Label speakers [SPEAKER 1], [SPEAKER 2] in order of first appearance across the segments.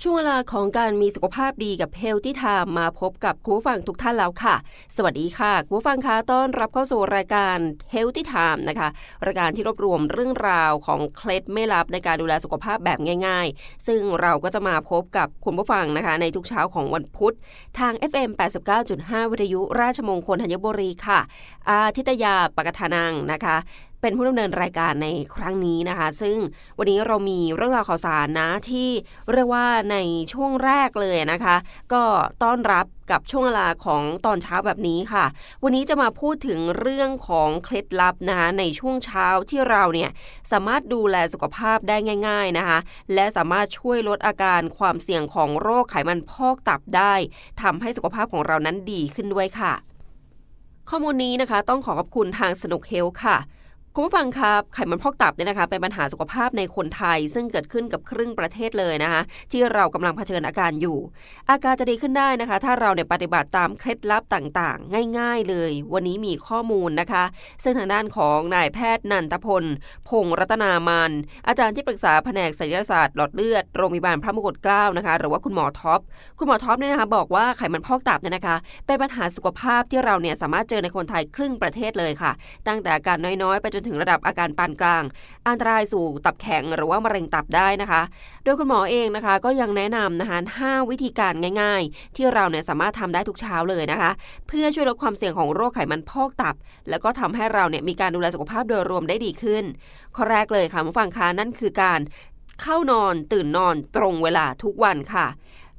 [SPEAKER 1] ช่วงเวลาของการมีสุขภาพดีกับ Healthy Time มาพบกับคุณผู้ฟังทุกท่านแล้วค่ะ สวัสดีค่ะคุณผู้ฟังคะต้อนรับเข้าสู่รายการ Healthy Time นะคะรายการที่รวบรวมเรื่องราวของเคล็ดไม่ลับในการดูแลสุขภาพแบบง่าย ๆ ซึ่งเราก็จะมาพบกับคุณผู้ฟังนะคะ ในทุกเช้าของวันพุธ ทาง FM 89.5 วิทยุราชมงคลธัญบุรีค่ะ อาทิตยาปกทานังนะคะ เป็นผู้ดำเนินรายการในครั้งนี้นะคะ ซึ่งวันนี้เรามีเรื่องราวข่าวสารนะที่เรียกว่าในช่วงแรกเลยนะคะ ก็ต้อนรับกับช่วงเวลาของตอนเช้าแบบนี้ค่ะ วันนี้จะมาพูดถึงเรื่องของเคล็ดลับนะคะในช่วงเช้าที่เราเนี่ยสามารถดูแลสุขภาพได้ง่าย ๆนะคะ และสามารถช่วยลดอาการความเสี่ยงของโรคไขมันพอกตับได้ทำให้สุขภาพของเรานั้นดีขึ้นด้วยค่ะ ข้อมูลนี้นะคะต้องขอขอบคุณทางสนุกเฮลค่ะ คุณผู้ฟังครับไขมันพอกตับเนี่ยนะคะเป็นปัญหาสุขภาพในคนไทย ซึ่งเกิดขึ้นกับครึ่งประเทศเลยนะคะที่เรากำลังเผชิญอาการอยู่ อาการจะดีขึ้นได้นะคะ ถ้าเราเนี่ยปฏิบัติตามเคล็ดลับต่างๆ ง่าย ๆ เลย วันนี้มีข้อมูลนะคะ ซึ่งทางด้านของนายแพทย์นันทพล พงษ์รัตนามันอาจารย์ที่ปรึกษาแผนกศัลยศาสตร์หลอดเลือดโรงพยาบาลพระมงกุฎเกล้านะคะ หรือว่าคุณหมอท็อปคุณหมอท็อปเนี่ยนะคะ บอกว่าไขมันพอกตับเนี่ยนะคะ เป็นปัญหาสุขภาพที่เราเนี่ยสามารถเจอในคนไทยครึ่งประเทศเลยค่ะ ตั้งแต่อาการน้อยๆไปจนถึงระดับอาการปานกลาง อันตรายสู่ตับแข็งหรือว่ามะเร็งตับได้นะคะ โดยคุณหมอเองนะคะก็ยังแนะนำนะคะ5วิธีการง่าย ๆ ที่เราเนี่ยสามารถทำได้ทุกเช้าเลยนะคะ เพื่อช่วยลดความเสี่ยงของโรคไขมันพอกตับ แล้วก็ทำให้เราเนี่ยมีการดูแลสุขภาพโดยรวมได้ดีขึ้น ข้อแรกเลยค่ะผู้ฟังคะนั่นคือการเข้านอนตื่นนอนตรงเวลาทุกวันค่ะ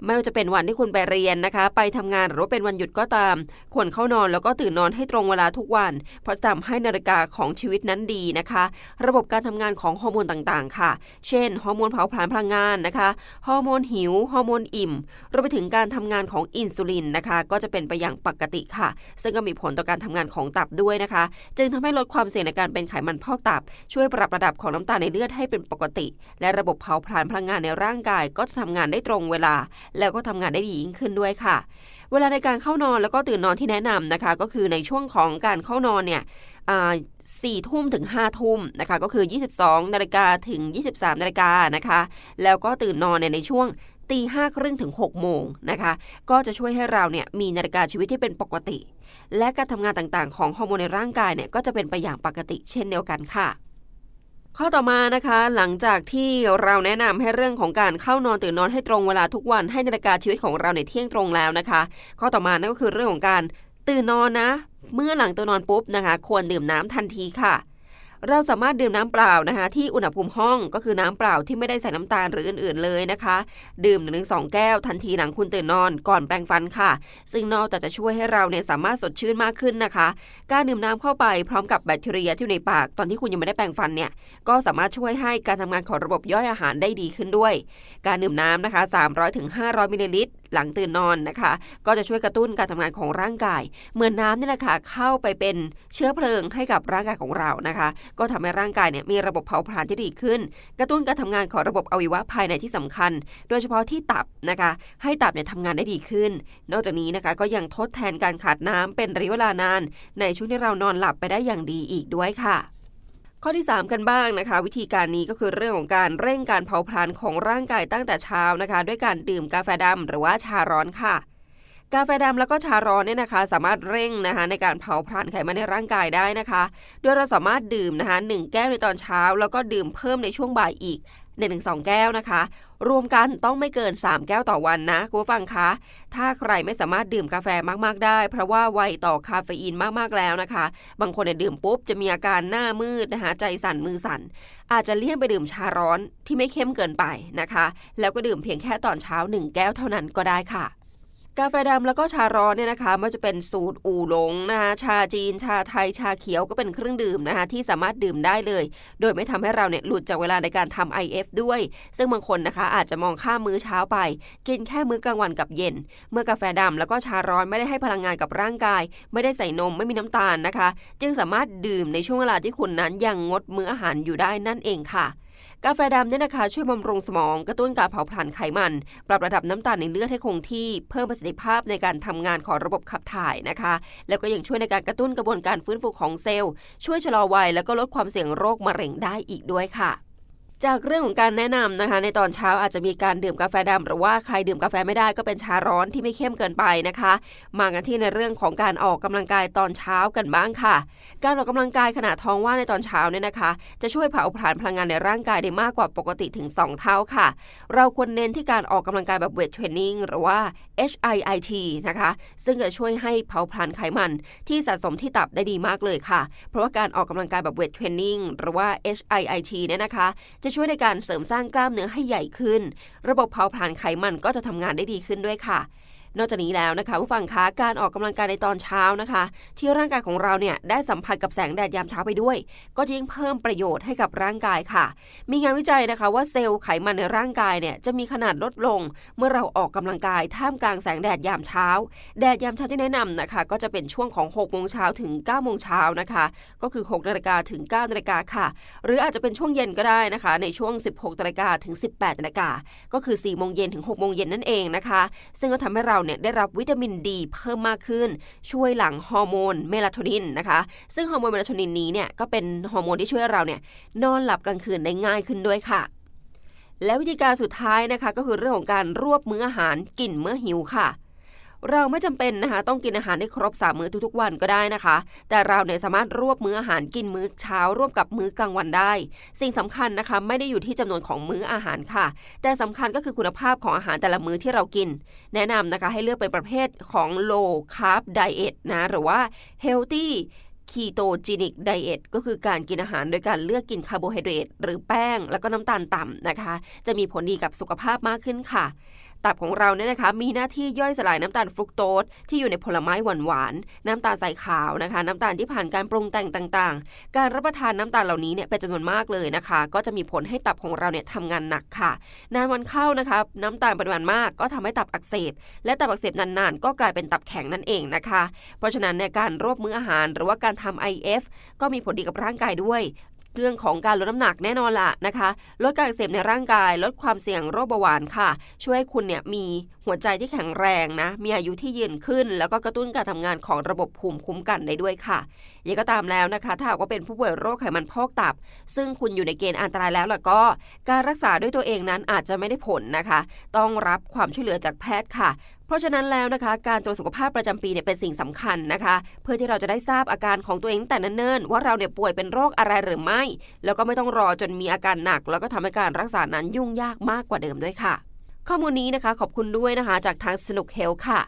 [SPEAKER 1] ไม่ว่าจะเป็นวันที่คุณไปเรียนนะคะ ไปทำงานหรือว่าเป็นวันหยุดก็ตาม ควรเข้านอนแล้วก็ตื่นนอนให้ตรงเวลาทุกวัน เพราะจะทำให้นาฬิกาของชีวิตนั้นดีนะคะ ระบบการทำงานของฮอร์โมนต่างๆ ค่ะ เช่นฮอร์โมนเผาผลาญพลังงานนะคะฮอร์โมนหิวฮอร์โมนอิ่มรวมไปถึงการทำงานของอินซูลินนะคะ ก็จะเป็นไปอย่างปกติค่ะ ซึ่งก็มีผลต่อการทำงานของตับด้วยนะคะ จึงทำให้ลดความเสี่ยงในการเป็นไขมันพอกตับ ช่วยปรับระดับของน้ำตาลในเลือดให้เป็นปกติ และระบบเผาผลาญพลังงานในร่างกาย ก็จะทำงานได้ตรงเวลาแล้วก็ทำงานได้ดียิ่งขึ้นด้วยค่ะ เวลาในการเข้านอนแล้วก็ตื่นนอนที่แนะนำนะคะ ก็คือในช่วงของการเข้านอนเนี่ยสี่ทุ่มถึง5้าทุ่มนะคะ ก็คือ 22นาฬิกาถึง 23นาฬิกานะคะ แล้วก็ตื่นนอนเนี่ยในช่วงตีห้าครึ่งถึง6โมงนะคะ ก็จะช่วยให้เราเนี่ยมีนาฬิกาชีวิตที่เป็นปกติ และการทำงานต่างๆ ของฮอร์โมนในร่างกายเนี่ยก็จะเป็นไปอย่างปกติเช่นเดียวกันค่ะ ข้อต่อมานะคะหลังจากที่เราแนะนำให้เรื่องของการเข้านอนตื่นนอนให้ตรงเวลาทุกวันให้นาฬิกาชีวิตของเราในเที่ยงตรงแล้วนะคะ ข้อต่อมานั่นก็คือเรื่องของการตื่นนอนนะ เมื่อหลังตื่นนอนปุ๊บนะคะ ควรดื่มน้ำทันทีค่ะ เราสามารถดื่มน้ำเปล่านะคะ ที่อุณหภูมิห้องก็คือน้ำเปล่าที่ไม่ได้ใส่น้ำตาลหรืออื่นๆเลยนะคะ ดื่มหนึ่งสองแก้วทันทีหลังคุณตื่นนอนก่อนแปรงฟันค่ะ ซึ่งนอกจากจะช่วยให้เราเนี่ยสามารถสดชื่นมากขึ้นนะคะ การดื่มน้ำเข้าไปพร้อมกับแบคทีเรียที่อยู่ในปากตอนที่คุณยังไม่ได้แปรงฟันเนี่ยก็สามารถช่วยให้การทำงานของระบบย่อยอาหารได้ดีขึ้นด้วย การดื่มน้ำนะคะ300ถึง500มิลลิลิตร หลังตื่นนอนนะคะ ก็จะช่วยกระตุ้นการทำงานของร่างกาย เหมือนน้ำนี่แหละค่ะเข้าไปเป็นเชื้อเพลิงให้กับร่างกายของเรานะคะ ก็ทำให้ร่างกายเนี่ยมีระบบเผาผลาญที่ดีขึ้น กระตุ้นการทำงานของระบบอวัยวะภายในที่สำคัญ โดยเฉพาะที่ตับนะคะ ให้ตับเนี่ยทำงานได้ดีขึ้น นอกจากนี้นะคะก็ยังทดแทนการขาดน้ำเป็นระยะเวลานาน ในช่วงที่เรานอนหลับไปได้อย่างดีอีกด้วยค่ะ ข้อที่ 3 กันบ้างนะคะ วิธีการนี้ก็คือเรื่องของการเร่งการเผาผลาญของร่างกายตั้งแต่เช้านะคะ ด้วยการดื่มกาแฟดำหรือว่าชาร้อนค่ะ กาแฟดำแล้วก็ชาร้อนเนี่ยนะคะ สามารถเร่งนะคะในการเผาผลาญไขมันในร่างกายได้นะคะ โดยเราสามารถดื่มนะคะหแก้วในตอนเช้า แล้วก็ดื่มเพิ่มในช่วงบ่ายอีก หนึ่งสองแก้วนะคะ รวมกันต้องไม่เกิน 3 แก้วต่อวันนะคุณผู้ฟังคะ ถ้าใครไม่สามารถดื่มกาแฟมากๆได้ เพราะว่าไวต่อคาเฟอีนมากๆแล้วนะคะ บางคนเนี่ยดื่มปุ๊บจะมีอาการหน้ามืดนะคะใจสั่นมือสั่น อาจจะเลี่ยงไปดื่มชาร้อนที่ไม่เข้มเกินไปนะคะ แล้วก็ดื่มเพียงแค่ตอนเช้า 1 แก้วเท่านั้นก็ได้ค่ะ กาแฟดำแล้วก็ชาร้อนเนี่ยนะคะไม่ว่าจะเป็นสูตรอู่หลงนะคะชาจีน ชาไทยชาเขียวก็เป็นเครื่องดื่มนะคะที่สามารถดื่มได้เลย โดยไม่ทำให้เราเนี่ยหลุดจากเวลาในการทำ IF ด้วย ซึ่งบางคนนะคะอาจจะมองข้ามมื้อเช้าไป กินแค่มื้อกลางวันกับเย็น เมื่อกาแฟดำแล้วก็ชาร้อนไม่ได้ให้พลังงานกับร่างกาย ไม่ได้ใส่นมไม่มีน้ำตาลนะคะ จึงสามารถดื่มในช่วงเวลาที่คุณนั้นยังงดมื้ออาหารอยู่ได้นั่นเองค่ะกาแฟดำเนี่ยนะคะช่วยบำรุงสมองกระตุ้นการเผาผลาญไขมัน ปรับระดับน้ำตาลในเลือดให้คงที่เพิ่มประสิทธิภาพในการทำงานของระบบขับถ่ายนะคะ แล้วก็ยังช่วยในการกระตุ้นกระบวนการฟื้นฟูของเซลล์ ช่วยชะลอวัยแล้วก็ลดความเสี่ยงโรคมะเร็งได้อีกด้วยค่ะ จากเรื่องของการแนะนำนะคะ ในตอนเช้าอาจจะมีการดื่มกาแฟดำหรือว่าใครดื่มกาแฟไม่ได้ก็เป็นชาร้อนที่ไม่เข้มเกินไปนะคะ มากันที่ในเรื่องของการออกกำลังกายตอนเช้ากันบ้างค่ะ การออกกำลังกายขณะท้องว่างในตอนเช้าเนี่ยนะคะ จะช่วยเผาผลาญพลังงานในร่างกายได้มากกว่าปกติถึง 2 เท่าค่ะ เราควรเน้นที่การออกกำลังกายแบบเวทเทรนนิ่งหรือว่า HIIT นะคะ ซึ่งจะช่วยให้เผาผลาญไขมัน ที่สะสมที่ตับได้ดีมากเลยค่ะ เพราะว่าการออกกำลังกายแบบเวทเทรนนิ่งหรือว่า HIIT เนี่ยนะคะ จะช่วยในการเสริมสร้างกล้ามเนื้อให้ใหญ่ขึ้น ระบบเผาผลาญไขมันก็จะทำงานได้ดีขึ้นด้วยค่ะ นอกจากนี้แล้วนะคะผู้ฟังคะการออกกำลังกายในตอนเช้านะคะ ที่ร่างกายของเราเนี่ยได้สัมผัสกับแสงแดดยามเช้าไปด้วย ก็จะยิ่งเพิ่มประโยชน์ให้กับร่างกายค่ะ มีงานวิจัยนะคะว่าเซลล์ไขมันในร่างกายเนี่ยจะมีขนาดลดลง เมื่อเราออกกำลังกายท่ามกลางแสงแดดยามเช้า แดดยามเช้าที่แนะนำนะคะ ก็จะเป็นช่วงของ6โมงเช้าถึง9โมงเช้านะคะ ก็คือ6นาฬิกาถึง9นาฬิกาค่ะ หรืออาจจะเป็นช่วงเย็นก็ได้นะคะ ในช่วง 16นาฬิกาถึง 18นาฬิกาก็คือ4โมงเย็นถึง6โมงเย็นนั่นเองนะคะ ซึ่งก็ทำให้เราเนี่ยได้รับวิตามินดีเพิ่มมากขึ้น ช่วยหลั่งฮอร์โมนเมลาโทนินนะคะ ซึ่งฮอร์โมนเมลาโทนินนี้เนี่ยก็เป็นฮอร์โมนที่ช่วยเราเนี่ยนอนหลับกลางคืนได้ง่ายขึ้นด้วยค่ะและวิธีการสุดท้ายนะคะก็คือเรื่องของการรวบมื้ออาหารกินเมื่อหิวค่ะ เราไม่จำเป็นนะคะต้องกินอาหารให้ครบสามมื้อทุกๆวันก็ได้นะคะ แต่เราเนี่ยสามารถรวบมื้ออาหารกินมื้อเช้าร่วมกับมื้อกลางวันได้ สิ่งสำคัญนะคะไม่ได้อยู่ที่จำนวนของมื้ออาหารค่ะ แต่สำคัญก็คือคุณภาพของอาหารแต่ละมื้อที่เรากิน แนะนำนะคะให้เลือกเป็นประเภทของ low carb diet นะหรือว่า healthy ketogenic diet ก็คือการกินอาหารโดยการเลือกกินคาร์โบไฮเดรตหรือแป้ง แล้วก็น้ำตาลต่ำนะคะ จะมีผลดีกับสุขภาพมากขึ้นค่ะ ตับของเราเนี่ยนะคะมีหน้าที่ย่อยสลายน้ำตาลฟรุกโตสที่อยู่ในผลไม้หวานๆน้ำตาลใส่ขาวนะคะ น้ำตาลที่ผ่านการปรุงแต่งต่างๆ การรับประทานน้ำตาลเหล่านี้เนี่ยเป็นจำนวนมากเลยนะคะ ก็จะมีผลให้ตับของเราเนี่ยทำงานหนักค่ะ นานวันเข้านะคะน้ำตาลปริมาณมาก ก็ทำให้ตับอักเสบ และตับอักเสบนานๆ ก็กลายเป็นตับแข็งนั่นเองนะคะ เพราะฉะนั้นในการรวบมื้ออาหารหรือว่าการทำ IF ก็มีผลดีกับร่างกายด้วย เรื่องของการลดน้ำหนักแน่นอนละนะคะ ลดการเสพในร่างกาย ลดความเสี่ยงโรคเบาหวานค่ะ ช่วยให้คุณเนี่ยมีหัวใจที่แข็งแรงนะ มีอายุที่ยืนขึ้น แล้วก็กระตุ้นการทำงานของระบบภูมิคุ้มกันได้ด้วยค่ะยังก็ตามแล้วนะคะ ถ้าหากว่าเป็นผู้ป่วยโรคไขมันพอกตับ ซึ่งคุณอยู่ในเกณฑ์อันตรายแล้วล่ะก็ การรักษาด้วยตัวเองนั้นอาจจะไม่ได้ผลนะคะ ต้องรับความช่วยเหลือจากแพทย์ค่ะเพราะฉะนั้นแล้วนะคะ การตรวจสุขภาพประจำปีเนี่ยเป็นสิ่งสำคัญนะคะ เพื่อที่เราจะได้ทราบอาการของตัวเองตั้งแต่เนิ่นๆว่าเราเนี่ยป่วยเป็นโรคอะไรหรือไม่ แล้วก็ไม่ต้องรอจนมีอาการหนัก แล้วก็ทำให้การรักษานั้นยุ่งยากมากกว่าเดิมด้วยค่ะ ข้อมูลนี้นะคะขอบคุณด้วยนะคะ จากทางสนุกเฮลค่ะ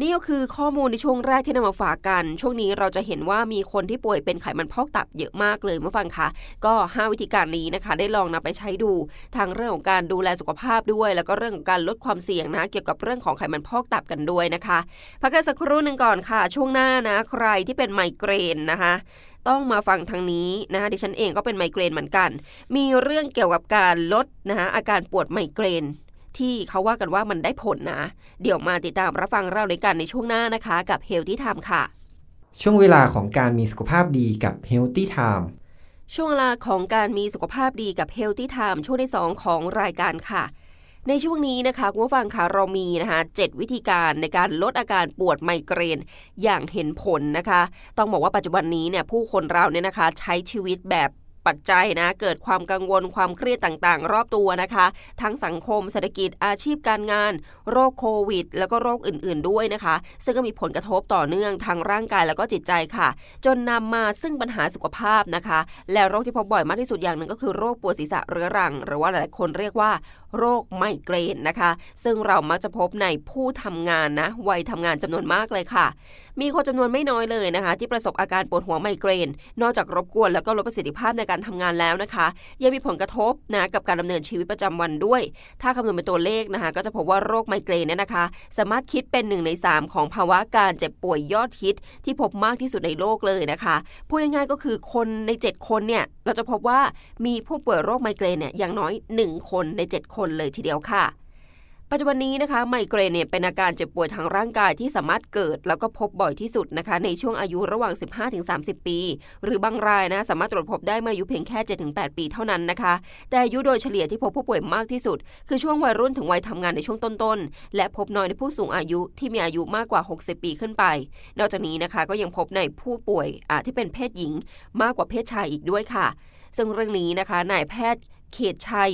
[SPEAKER 1] นี่ก็คือข้อมูลในช่วงแรกที่นำมาฝากกัน ช่วงนี้เราจะเห็นว่ามีคนที่ป่วยเป็นไขมันพอกตับเยอะมากเลยเมื่อฟังคะก็ 5 วิธีการนี้นะคะ ได้ลองนำไปใช้ดูทางเรื่องของการดูแลสุขภาพด้วย แล้วก็เรื่องของการลดความเสี่ยงนะ เกี่ยวกับเรื่องของไขมันพอกตับกันด้วยนะคะพักกันสักครู่หนึ่งก่อนค่ะ ช่วงหน้านะใครที่เป็นไมเกรนนะคะต้องมาฟังทางนี้นะคะดิฉันเองก็เป็นไมเกรนเหมือนกัน มีเรื่องเกี่ยวกับการลดนะคะอาการปวดไมเกรน ที่เขาว่ากันว่ามันได้ผลนะ เดี๋ยวมาติดตามรับฟังเราในกันในช่วงหน้านะคะ กับ Healthy Time ค่ะ
[SPEAKER 2] ช่วงเวลาของการมีสุขภาพดีกับ Healthy Time
[SPEAKER 1] ช่วงเวลาของการมีสุขภาพดีกับ Healthy Time ช่วงที่ 2 ของรายการค่ะในช่วงนี้นะคะคุณผู้ฟังคะเรามีนะคะ7วิธีการในการลดอาการปวดไมเกรนอย่างเห็นผลนะคะ ต้องบอกว่าปัจจุบันนี้เนี่ยผู้คนเราเนี่ยนะคะใช้ชีวิตแบบ ปัจจัยนะ เกิดความกังวลความเครียดต่างๆ รอบตัวนะคะ ทั้งสังคมเศรษฐกิจอาชีพการงาน โรคโควิด แล้วก็โรคอื่น ๆ ด้วยนะคะ ซึ่งก็มีผลกระทบต่อเนื่องทางร่างกายแล้วก็จิตใจค่ะ จนนำมาซึ่งปัญหาสุขภาพนะคะ และโรคที่พบบ่อยมากที่สุดอย่างหนึ่งก็คือโรคปวดศีรษะเรื้อรัง หรือว่าหลายๆคนเรียกว่า โรคไมเกรนนะคะ ซึ่งเรามักจะพบในผู้ทำงานนะวัยทำงานจำนวนมากเลยค่ะ มีคนจำนวนไม่น้อยเลยนะคะ ที่ประสบอาการปวดหัวไมเกรน นอกจากรบกวนแล้วก็ลดประสิทธิภาพในการทำงานแล้วนะคะ ยังมีผลกระทบนะกับการดำเนินชีวิตประจำวันด้วย ถ้าคำนวณเป็นตัวเลขนะคะ ก็จะพบว่าโรคไมเกรนเนี่ยนะคะ สามารถคิดเป็นหนึ่งใน 3 ของภาวะการเจ็บป่วยยอดฮิต ที่พบมากที่สุดในโลกเลยนะคะพูดง่ายๆก็คือคนใน 7 คนเนี่ยเราจะพบว่ามีผู้ป่วยโรคไมเกรนเนี่ยอย่างน้อย 1 คนใน 7 คนเลยทีเดียวค่ะ ปัจจุบันนี้นะคะ ไมเกรนเนี่ยเป็นอาการเจ็บป่วยทางร่างกายที่สามารถเกิด แล้วก็พบบ่อยที่สุดนะคะ ในช่วงอายุระหว่าง 15-30 ปี หรือบางรายนะสามารถตรวจพบได้เมื่ออายุเพียงแค่ 7-8 ปีเท่านั้นนะคะ แต่อายุโดยเฉลี่ยที่พบผู้ป่วยมากที่สุด คือช่วงวัยรุ่นถึงวัยทำงานในช่วงต้นๆ และพบน้อยในผู้สูงอายุที่มีอายุมากกว่า 60 ปีขึ้นไป นอกจากนี้นะคะก็ยังพบในผู้ป่วยที่เป็นเพศหญิง มากกว่าเพศชายอีกด้วยค่ะ ซึ่งเรื่องนี้นะคะนายแพทย์เขตชัย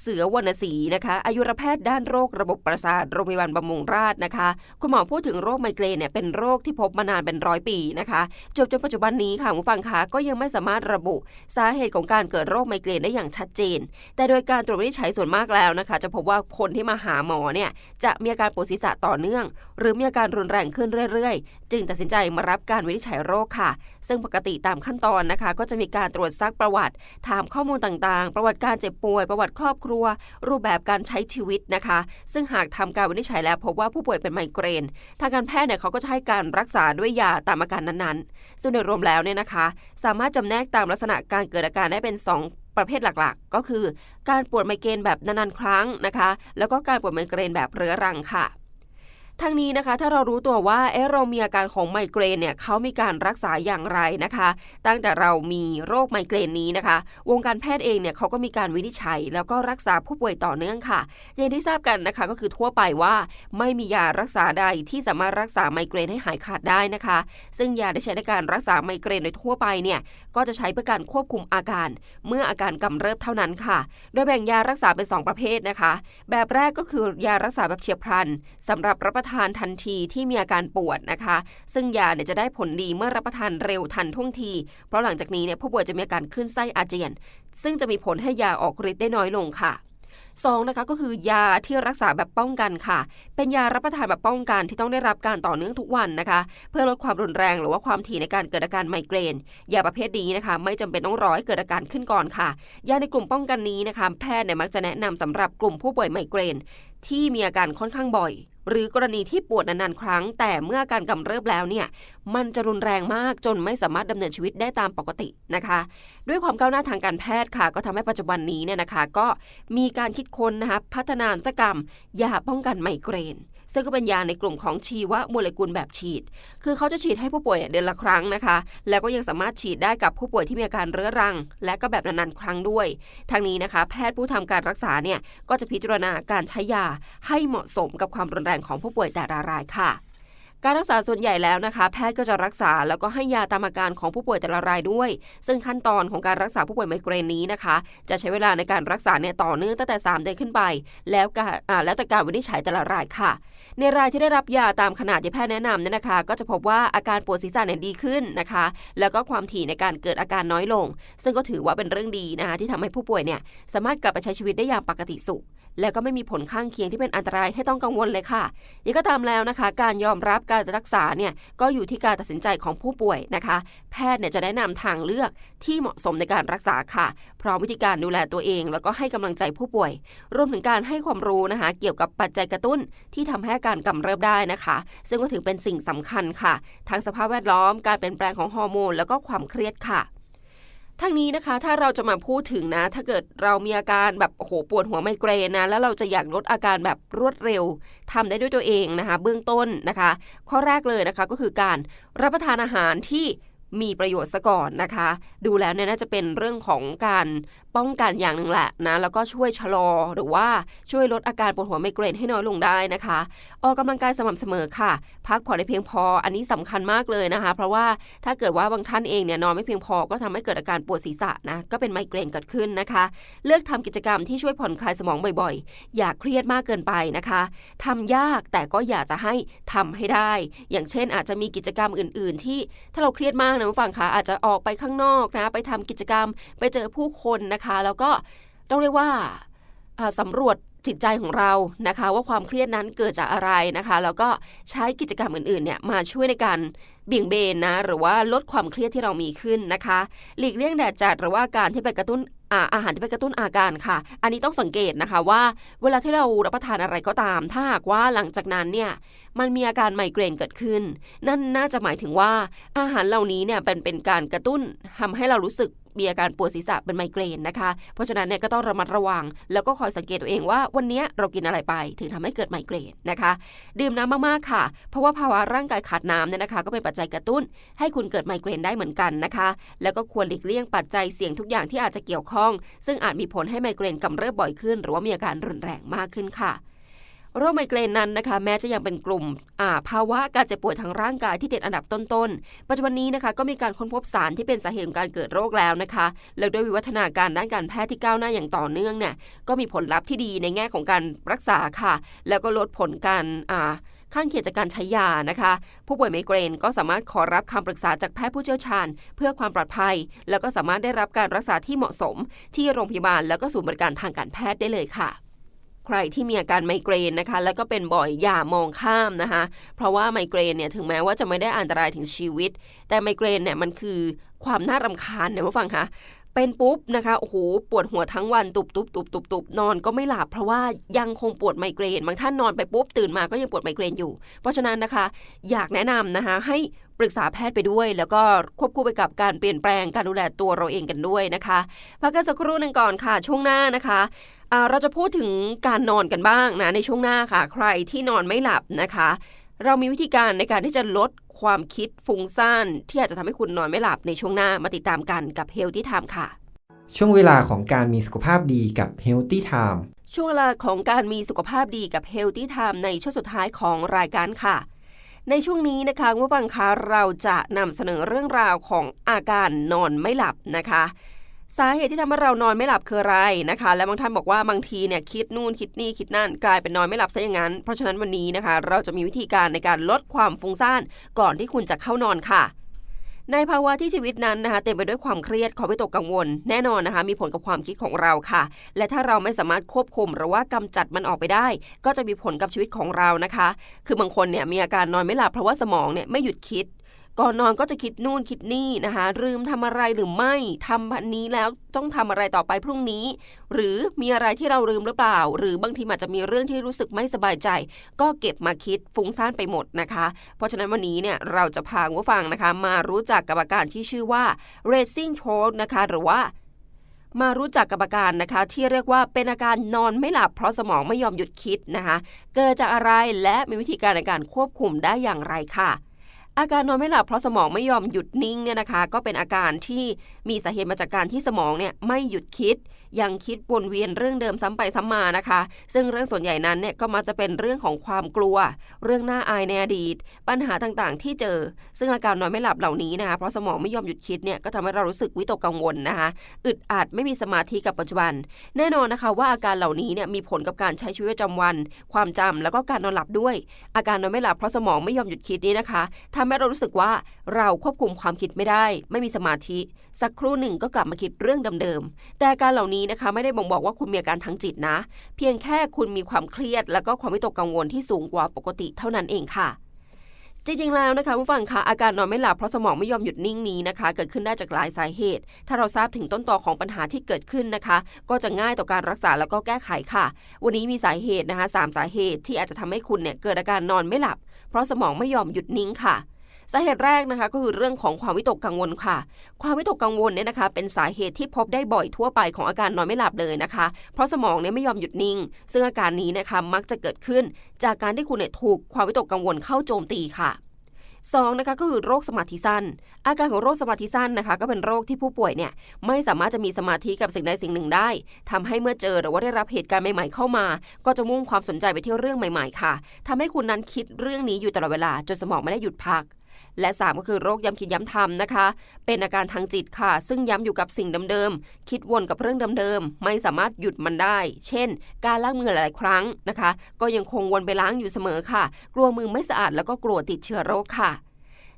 [SPEAKER 1] เสือวรรณศรีนะคะ อายุรแพทย์ด้านโรคระบบประสาทโรงพยาบาลบำรุงราษฎร์นะคะ คุณหมอพูดถึงโรคไมเกรนเนี่ยเป็นโรคที่พบมานานเป็นร้อยปีนะคะจนจนปัจจุบันนี้ค่ะผู้ฟังคะก็ยังไม่สามารถระบุสาเหตุของการเกิดโรคไมเกรนได้อย่างชัดเจน แต่โดยการตรวจวินิจฉัยส่วนมากแล้วนะคะ จะพบว่าคนที่มาหาหมอเนี่ยจะมีอาการปวดศีรษะต่อเนื่อง หรือมีอาการรุนแรงขึ้นเรื่อยๆ จึงตัดสินใจมารับการวินิจฉัยโรคค่ะ ซึ่งปกติตามขั้นตอนนะคะ ก็จะมีการตรวจซักประวัติ ถามข้อมูลต่างๆ ประวัติการเจ็บป่วยประวัติครอบครัว รูปแบบการใช้ชีวิตนะคะ ซึ่งหากทำการวินิจฉัยแล้วพบว่าผู้ป่วยเป็นไมเกรน ทางการแพทย์เนี่ยเขาก็จะให้การรักษาด้วยยาตามอาการนั้นๆ ซึ่งโดยรวมแล้วเนี่ยนะคะ สามารถจำแนกตามลักษณะการเกิดอาการได้เป็น 2ประเภทหลักๆ ก็คือ การปวดไมเกรนแบบนานๆ ครั้งนะคะ แล้วก็การปวดไมเกรนแบบเรื้อรังค่ะ ทั้งนี้นะคะ ถ้าเรารู้ตัวว่าเอ๊ะเรามีอาการของไมเกรนเนี่ยเขามีการรักษาอย่างไรนะคะ ตั้งแต่เรามีโรคไมเกรนนี้นะคะ วงการแพทย์เองเนี่ยเขาก็มีการวินิจฉัย แล้วก็รักษาผู้ป่วยต่อเนื่องค่ะอย่างที่ทราบกันนะคะก็คือทั่วไปว่าไม่มียารักษาใดที่สามารถรักษาไมเกรนให้หายขาดได้นะคะ ซึ่งยาที่ใช้ในการรักษาไมเกรนโดยทั่วไปเนี่ยก็จะใช้เพื่อการควบคุมอาการ เมื่ออาการกำเริบเท่านั้นค่ะ โดยแบ่งยารักษาเป็น 2 ประเภทนะคะ แบบแรกก็คือยารักษาแบบเฉียบพลันสำหรับรับประทานทันทีที่มีอาการปวดนะคะ ซึ่งยาเนี่ยจะได้ผลดีเมื่อรับประทานเร็วทันท่วงที เพราะหลังจากนี้เนี่ยผู้ป่วยจะมีอาการคลื่นไส้อาเจียน ซึ่งจะมีผลให้ยาออกฤทธิ์ได้น้อยลงค่ะสองนะคะก็คือยาที่รักษาแบบป้องกันค่ะ เป็นยารับประทานแบบป้องกันที่ต้องได้รับการต่อเนื่องทุกวันนะคะ เพื่อลดความรุนแรงหรือว่าความถี่ในการเกิดอาการไมเกรน ยาประเภทนี้นะคะ ไม่จำเป็นต้องรอให้เกิดอาการขึ้นก่อนค่ะ ยาในกลุ่มป้องกันนี้นะคะ แพทย์เนี่ยมักจะแนะนำสำหรับกลุ่มผู้ป่วยไมเกรน ที่มีอาการค่อนข้างบ่อย หรือกรณีที่ปวดนานๆครั้ง แต่เมื่อการกำเริบแล้วเนี่ยมันจะรุนแรงมากจนไม่สามารถดำเนินชีวิตได้ตามปกตินะคะ ด้วยความก้าวหน้าทางการแพทย์ค่ะ ก็ทำให้ปัจจุบันนี้เนี่ยนะคะ ก็มีการคิดค้นนะคะพัฒนานตกรรมยาป้องกันไมเกรน ซึ่งก็เป็นยาในกลุ่มของชีวโมเลกุลแบบฉีด คือเขาจะฉีดให้ผู้ป่วยเนี่ยเดือนละครั้งนะคะ แล้วก็ยังสามารถฉีดได้กับผู้ป่วยที่มีอาการเรื้อรัง และก็แบบนานๆครั้งด้วยทางนี้นะคะ แพทย์ผู้ทำการรักษาเนี่ยก็จะพิจารณาการใช้ยาให้เหมาะสมกับความรุนแรงของผู้ป่วยแต่ละรายค่ะ การรักษาส่วนใหญ่แล้วนะคะ แพทย์ก็จะรักษาแล้วก็ให้ยาตามอาการของผู้ป่วยแต่ละรายด้วย ซึ่งขั้นตอนของการรักษาผู้ป่วยไมเกรนนี้นะคะ จะใช้เวลาในการรักษาเนี่ยต่อเนื่องตั้งแต่ 3 เดือนขึ้นไป แล้วการแล้วแต่การวินิจฉัยแต่ละรายค่ะ ในรายที่ได้รับยาตามขนาดที่แพทย์แนะนำเนี่ยนะคะ ก็จะพบว่าอาการปวดศีรษะเนี่ยดีขึ้นนะคะ แล้วก็ความถี่ในการเกิดอาการน้อยลง ซึ่งก็ถือว่าเป็นเรื่องดีนะคะที่ทำให้ผู้ป่วยเนี่ยสามารถกลับไปใช้ชีวิตได้อย่างปกติสุข และก็ไม่มีผลข้างเคียงที่เป็นอันตรายให้ต้องกังวลเลยค่ะยังก็ตามแล้วนะคะ การยอมรับการรักษาเนี่ยก็อยู่ที่การตัดสินใจของผู้ป่วยนะคะ แพทย์เนี่ยจะแนะนำทางเลือกที่เหมาะสมในการรักษาค่ะ พร้อมวิธีการดูแลตัวเอง แล้วก็ให้กำลังใจผู้ป่วย รวมถึงการให้ความรู้นะคะ เกี่ยวกับปัจจัยกระตุ้นที่ทำให้อาการกำเริบได้นะคะ ซึ่งก็ถือเป็นสิ่งสำคัญค่ะ ทั้งสภาพแวดล้อมการเปลี่ยนแปลงของฮอร์โมนแล้วก็ความเครียดค่ะ ทั้งนี้นะคะถ้าเราจะมาพูดถึงนะ ถ้าเกิดเรามีอาการแบบโอ้โหปวดหัวไมเกรนนะแล้วเราจะอยากลดอาการแบบรวดเร็วทำได้ด้วยตัวเองนะคะ เบื้องต้นนะคะ ข้อแรกเลยนะคะก็คือการรับประทานอาหารที่ มีประโยชน์ซะก่อนนะคะ ดูแล้วเนี่ยน่าจะเป็นเรื่องของการป้องกันอย่างหนึ่งแหละนะแล้วก็ช่วยชะลอหรือว่าช่วยลดอาการปวดหัวไมเกรนให้น้อยลงได้นะคะ ออกกำลังกายสม่ำเสมอค่ะ พักผ่อนให้เพียงพออันนี้สำคัญมากเลยนะคะ เพราะว่าถ้าเกิดว่าบางท่านเองเนี่ยนอนไม่เพียงพอก็ทำให้เกิดอาการปวดศีรษะนะก็เป็นไมเกรนเกิดขึ้นนะคะ เลือกทำกิจกรรมที่ช่วยผ่อนคลายสมองบ่อยๆ อย่าเครียดมากเกินไปนะคะทำยากแต่ก็อยากจะให้ทำให้ได้ อย่างเช่นอาจจะมีกิจกรรมอื่น ๆ ที่ถ้าเราเครียดมากนะผู้ฟังคะอาจจะออกไปข้างนอกนะไปทำกิจกรรมไปเจอผู้คนนะคะ แล้วก็ต้องเรียกว่าอ่าสำรวจจิตใจของเรานะคะ ว่าความเครียดนั้นเกิดจากอะไรนะคะ แล้วก็ใช้กิจกรรมอื่นๆเนี่ยมาช่วยในการเบี่ยงเบนนะหรือว่าลดความเครียดที่เรามีขึ้นนะคะ หลีกเลี่ยงแดดจัดหรือว่าการที่ไปกระตุ้นอาอาหารที่ไปกระตุ้นอาการค่ะ อันนี้ต้องสังเกตนะคะว่า เวลาที่เรารับประทานอะไรก็ตาม ถ้าหากว่าหลังจากนั้นเนี่ย มันมีอาการไมเกรนเกิดขึ้น นั่นน่าจะหมายถึงว่าอาหารเหล่านี้เนี่ยเป็นเป็นการกระตุ้นทำให้เรารู้สึกมีอาการปวดศีรษะเป็นไมเกรนนะคะ เพราะฉะนั้นเนี่ยก็ต้องระมัดระวัง แล้วก็คอยสังเกตตัวเองว่าวันนี้เรากินอะไรไปถึงทำให้เกิดไมเกรนนะคะ ดื่มน้ำมากๆค่ะ เพราะว่าภาวะร่างกายขาดน้ำเนี่ยนะคะ ก็เป็นปัจจัยกระตุ้น ให้คุณเกิดไมเกรนได้เหมือนกันนะคะ แล้วก็ควรหลีกเลี่ยงปัจจัยเสี่ยงทุกอย่างที่อาจจะเกี่ยวข้อง ซึ่งอาจมีผลให้ไมเกรนกำเริบบ่อยขึ้น หรือว่ามีอาการรุนแรงมากขึ้นค่ะ โรคไมเกรนนั้นนะคะ แม้จะยังเป็นกลุ่มาภาวะการเจ็บป่วยทางร่างกายที่ติดอันดับต้นๆ ปัจจุบันนี้นะคะก็มีการค้นพบสารที่เป็นสาเหตุของการเกิดโรคแล้วนะคะ แล้วด้วยวิวัฒนาการด้านการแพทย์ที่ก้าวหน้าอย่างต่อเนื่องเนี่ยก็มีผลลัพธ์ที่ดีในแง่ของการรักษาค่ะ แล้วก็ลดผลการอ่าข้างเคียงจากการใช้ยานะคะ ผู้ป่วยไมเกรนก็สามารถขอรับคำปรึกษาจากแพทย์ผู้เชี่ยวชาญ เพื่อความปลอดภัย แล้วก็สามารถได้รับการรักษาที่เหมาะสม ที่โรงพยาบาลแล้วก็ศูนย์บริการทางการแพทย์ได้เลยค่ะ ใครที่มีอาการไมเกรนนะคะ แล้วก็เป็นบ่อยอย่ามองข้ามนะคะ เพราะว่าไมเกรนเนี่ยถึงแม้ว่าจะไม่ได้อันตรายถึงชีวิต แต่ไมเกรนเนี่ยมันคือความน่ารำคาญเนี่ยผู้ฟังคะเป็นปุ๊บนะคะโอ้โหปวดหัวทั้งวันตุบตุบตุบตุบตุบนอนก็ไม่หลับเพราะว่ายังคงปวดไมเกรน บางท่านนอนไปปุ๊บตื่นมาก็ยังปวดไมเกรนอยู่ เพราะฉะนั้นนะคะ อยากแนะนำนะคะให้ปรึกษาแพทย์ไปด้วย แล้วก็ควบคู่ไปกับการเปลี่ยนแปลงการดูแลตัวเราเองกันด้วยนะคะพักกันสักครู่หนึ่งก่อนค่ะช่วงหน้านะคะ เราจะพูดถึงการนอนกันบ้างนะในช่วงหน้าค่ะ ใครที่นอนไม่หลับนะคะ เรามีวิธีการในการที่จะลดความคิดฟุ้งซ่านที่อาจจะทำให้คุณนอนไม่หลับในช่วงหน้ามาติดตามกันกับ Healthy Time ค่ะ
[SPEAKER 2] ช่วงเวลาของการมีสุขภาพดีกับ Healthy Time
[SPEAKER 1] ช่วงเวลาของการมีสุขภาพดีกับ Healthy Time ในช่วงสุดท้ายของรายการค่ะ ในช่วงนี้นะคะคุณผู้ฟังคะเราจะนำเสนอเรื่องราวของอาการนอนไม่หลับนะคะ สาเหตุที่ทำให้เรานอนไม่หลับคืออะไรนะคะ และบางท่านบอกว่าบางทีเนี่ยคิดนู่นคิดนี่คิดนั่นกลายเป็นนอนไม่หลับซะอย่างนั้น เพราะฉะนั้นวันนี้นะคะ เราจะมีวิธีการในการลดความฟุ้งซ่านก่อนที่คุณจะเข้านอนค่ะในภาวะที่ชีวิตนั้นนะคะเต็มไปด้วยความเครียดความวิตกกังวล แน่นอนนะคะมีผลกับความคิดของเราค่ะ และถ้าเราไม่สามารถควบคุมหรือว่ากำจัดมันออกไปได้ ก็จะมีผลกับชีวิตของเรานะคะ คือบางคนเนี่ยมีอาการนอนไม่หลับเพราะว่าสมองเนี่ยไม่หยุดคิด ก่อนนอนก็จะคิดนู่นคิดนี่นะคะลืมทำอะไรหรือไม่ทำแบบนี้แล้วต้องทำอะไรต่อไปพรุ่งนี้ หรือมีอะไรที่เราลืมหรือเปล่า หรือบางทีอาจจะมีเรื่องที่รู้สึกไม่สบายใจ ก็เก็บมาคิดฟุ้งซ่านไปหมดนะคะ เพราะฉะนั้นวันนี้เนี่ยเราจะพาคุณผู้ฟังนะคะมารู้จักกับอาการที่ชื่อว่า racing throat นะคะหรือว่ามารู้จักกับอาการนะคะ ที่เรียกว่าเป็นอาการนอนไม่หลับเพราะสมองไม่ยอมหยุดคิดนะคะ เกิดจากอะไรและมีวิธีการในการควบคุมได้อย่างไรค่ะ อาการนอนไม่หลับเพราะสมองไม่ยอมหยุดนิ่งเนี่ยนะคะ ก็เป็นอาการที่มีสาเหตุมาจากการที่สมองเนี่ยไม่หยุดคิด ยังคิดวนเวียนเรื่องเดิมซ้ำไปซ้ำมานะคะ ซึ่งเรื่องส่วนใหญ่นั้นเนี่ยก็มักจะเป็นเรื่องของความกลัว เรื่องน่าอายในอดีต ปัญหาต่างๆ ที่เจอ ซึ่งอาการนอนไม่หลับเหล่านี้นะคะเพราะสมองไม่ยอมหยุดคิดเนี่ยก็ทำให้เรารู้สึกวิตกกังวลนะคะอึดอัดไม่มีสมาธิกับปัจจุบัน แน่นอนนะคะว่าอาการเหล่านี้เนี่ยมีผลกับการใช้ชีวิตประจำวัน ความจำแล้วก็การนอนหลับด้วย อาการนอนไม่หลับเพราะสมองไม่ยอมหยุดคิดนี้นะคะทำให้เรารู้สึกว่าเราควบคุมความคิดไม่ได้ ไม่มีสมาธิ สักครู่หนึ่งก็กลับมาคิดเรื่องเดิมๆ แต่การเหล่านี้นะคะไม่ได้บ่งบอกว่าคุณมีอาการทางจิตนะ เพียงแค่คุณมีความเครียด แล้วก็ความวิตกกังวลที่สูงกว่าปกติเท่านั้นเองค่ะจริงๆแล้วนะคะผู้ฟังคะอาการนอนไม่หลับเพราะสมองไม่ยอมหยุดนิ่งนี้นะคะ เกิดขึ้นได้จากหลายสาเหตุ ถ้าเราทราบถึงต้นตอของปัญหาที่เกิดขึ้นนะคะ ก็จะง่ายต่อการรักษาแล้วก็แก้ไขค่ะ วันนี้มีสาเหตุนะคะสามสาเหตุที่อาจจะทำให้คุณเนี่ยเกิดอาการนอนไม่หลับ เพราะสมองไม่ยอมหยุดนิ่งค่ะ สาเหตุแรกนะคะก็คือเรื่องของความวิตกกังวลค่ะ ความวิตกกังวลเนี่ยนะคะ เป็นสาเหตุที่พบได้บ่อยทั่วไปของอาการนอนไม่หลับเลยนะคะ เพราะสมองเนี่ยไม่ยอมหยุดนิ่ง ซึ่งอาการนี้นะคะมักจะเกิดขึ้น จากการที่คุณเนี่ยถูกความวิตกกังวลเข้าโจมตีค่ะสองนะคะก็คือโรคสมาธิสั้น อาการของโรคสมาธิสั้นนะคะ ก็เป็นโรคที่ผู้ป่วยเนี่ยไม่สามารถจะมีสมาธิกับสิ่งใดสิ่งหนึ่งได้ทำให้เมื่อเจอหรือว่าได้รับเหตุการณ์ใหม่ๆเข้ามา ก็จะมุ่งความสนใจไปที่เรื่องใหม่ ๆ ค่ะทำให้คุณนั้นคิดเรื่องนี้อยู่ตลอดเวลาจนสมองไม่ได้หยุดพัก และ 3 ก็คือโรคย้ำคิดย้ำทำนะคะ เป็นอาการทางจิตค่ะ ซึ่งย้ำอยู่กับสิ่งเดิมๆ คิดวนกับเรื่องเดิมๆ ไม่สามารถหยุดมันได้ เช่น การล้างมือหลายๆ ครั้งนะคะ ก็ยังคงวนไปล้างอยู่เสมอค่ะ กลัวมือไม่สะอาดแล้วก็กลัวติดเชื้อโรคค่ะ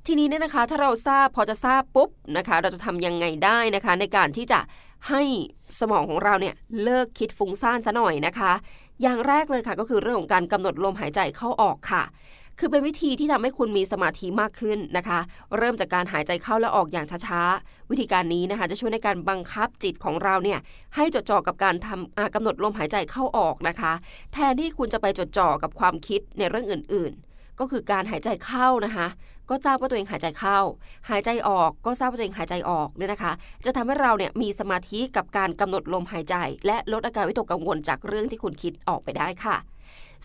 [SPEAKER 1] ทีนี้เนี่ยนะคะถ้าเราทราบพอจะทราบปุ๊บนะคะ เราจะทำยังไงได้นะคะ ในการที่จะให้สมองของเราเนี่ยเลิกคิดฟุ้งซ่านซะหน่อยนะคะ อย่างแรกเลยค่ะก็คือเรื่องของการกำหนดลมหายใจเข้าออกค่ะ คือเป็นวิธีที่ทำให้คุณมีสมาธิมากขึ้นนะคะ เริ่มจากการหายใจเข้าและออกอย่างช้าๆ วิธีการนี้นะคะจะช่วยในการบังคับจิตของเราเนี่ยให้จดจ่อกับการทำกำหนดลมหายใจเข้าออกนะคะ แทนที่คุณจะไปจดจ่อกับความคิดในเรื่องอื่น ๆ ก็คือการหายใจเข้านะคะก็ทราบว่าตัวเองหายใจเข้า หายใจออกก็ทราบว่าตัวเองหายใจออกเนี่ยนะคะ จะทำให้เราเนี่ยมีสมาธิกับการกำหนดลมหายใจ และลดอาการวิตกกังวลจากเรื่องที่คุณคิดออกไปได้ค่ะ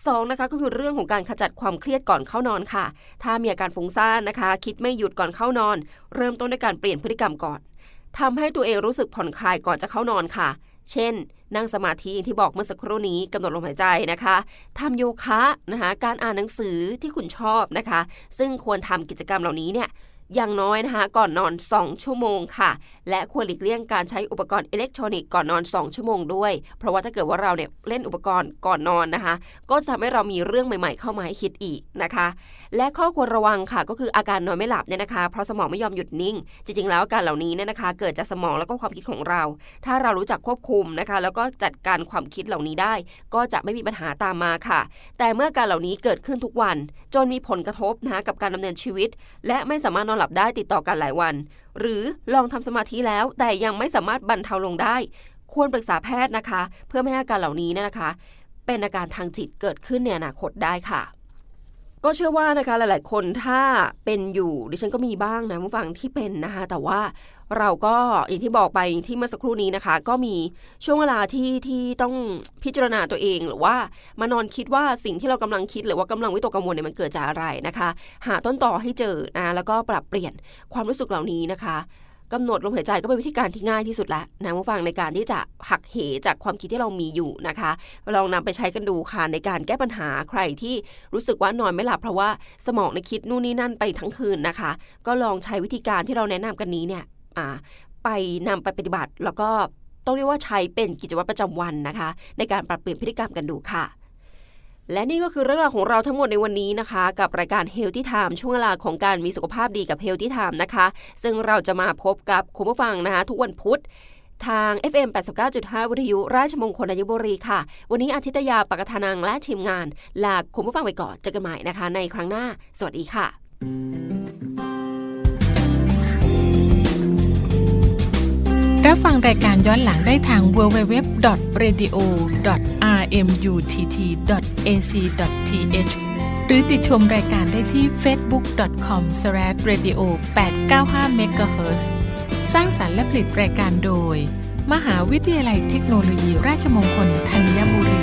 [SPEAKER 1] สองนะคะก็คือเรื่องของการขจัดความเครียดก่อนเข้านอนค่ะ ถ้ามีอาการฟุ้งซ่านนะคะ คิดไม่หยุดก่อนเข้านอน เริ่มต้นด้วยการเปลี่ยนพฤติกรรมก่อนทำให้ตัวเองรู้สึกผ่อนคลายก่อนจะเข้านอนค่ะ เช่น นั่งสมาธิอย่างที่บอกเมื่อสักครู่นี้กำหนดลมหายใจนะคะทำโยคะนะคะการอ่านหนังสือที่คุณชอบนะคะ ซึ่งควรทำกิจกรรมเหล่านี้เนี่ย อย่างน้อยนะคะก่อนนอน 2 ชั่วโมงค่ะ และควรหลีกเลี่ยงการใช้อุปกรณ์อิเล็กทรอนิกส์ก่อนนอน 2 ชั่วโมงด้วย เพราะว่าถ้าเกิดว่าเราเนี่ยเล่นอุปกรณ์ก่อนนอนนะคะ ก็จะทำให้เรามีเรื่องใหม่ ๆ เข้ามาให้คิดอีกนะคะ และข้อควรระวังค่ะก็คืออาการนอนไม่หลับเนี่ยนะคะ เพราะสมองไม่ยอมหยุดนิ่ง จริงๆ แล้วอาการเหล่านี้เนี่ยนะคะ เกิดจากสมองแล้วก็ความคิดของเรา ถ้าเรารู้จักควบคุมนะคะ แล้วก็จัดการความคิดเหล่านี้ได้ ก็จะไม่มีปัญหาตามมาค่ะ แต่เมื่อการเหล่านี้เกิดขึ้นทุกวัน จนมีผลกระทบนะคะกับการดำเนินชีวิต และไม่สามารถนอนหลับได้ติดต่อกันหลายวัน หรือลองทำสมาธิแล้วแต่ยังไม่สามารถบรรเทาลงได้ ควรปรึกษาแพทย์นะคะ เพื่อไม่ให้อาการเหล่านี้เนี่ยนะคะ เป็นอาการทางจิตเกิดขึ้นในอนาคตได้ค่ะ ก็เชื่อว่านะคะหลาย ๆ คนถ้าเป็นอยู่ดิฉันก็มีบ้างนะผู้ฟังที่เป็นนะคะแต่ว่า เราก็อย่างที่บอกไปที่เมื่อสักครู่นี้นะคะ ก็มีช่วงเวลาที่ที่ต้องพิจารณาตัวเอง หรือว่ามานอนคิดว่าสิ่งที่เรากำลังคิด หรือว่ากำลังวิตกกังวลเนี่ยมันเกิดจากอะไรนะคะ หาต้นต่อให้เจอนะแล้วก็ปรับเปลี่ยนความรู้สึกเหล่านี้นะคะกำหนดลมหายใจก็เป็นวิธีการที่ง่ายที่สุดละนะผู้ฟังในการที่จะหักเหจากความคิดที่เรามีอยู่นะคะ ลองนำไปใช้กันดูค่ะในการแก้ปัญหาใครที่รู้สึกว่านอนไม่หลับเพราะว่าสมองในคิดนู่นนี่นั่นไปทั้งคืนนะคะ ก็ลองใช้วิธีการที่เราแนะนำกันนี้เนี่ย ไปนำไปปฏิบัติ แล้วก็ต้องเรียกว่าใช้เป็นกิจวัตรประจำวันนะคะ ในการปรับเปลี่ยนพฤติกรรมกันดูค่ะ และนี่ก็คือเรื่องราวของเราทั้งหมดในวันนี้นะคะ กับรายการ Healthy Time ช่วงเวลาของการมีสุขภาพดีกับ Healthy Time นะคะ ซึ่งเราจะมาพบกับคุณผู้ฟังนะคะ ทุกวันพุธทาง FM 89.5 วิทยุราชมงคลนายบุรีค่ะ วันนี้อาทิตยาปกทานังและทีมงาน ลาคุณผู้ฟังไปก่อนเจอกันใหม่นะคะ ในครั้งหน้า สวัสดีค่ะ
[SPEAKER 3] รับฟังรายการย้อนหลังได้ทาง www.radio.rmutt.ac.th หรือติดชมรายการได้ที่ facebook.com/radio895 MHz สร้างสรรค์และผลิตรายการโดย มหาวิทยาลัยเทคโนโลยีราชมงคลธัญบุรี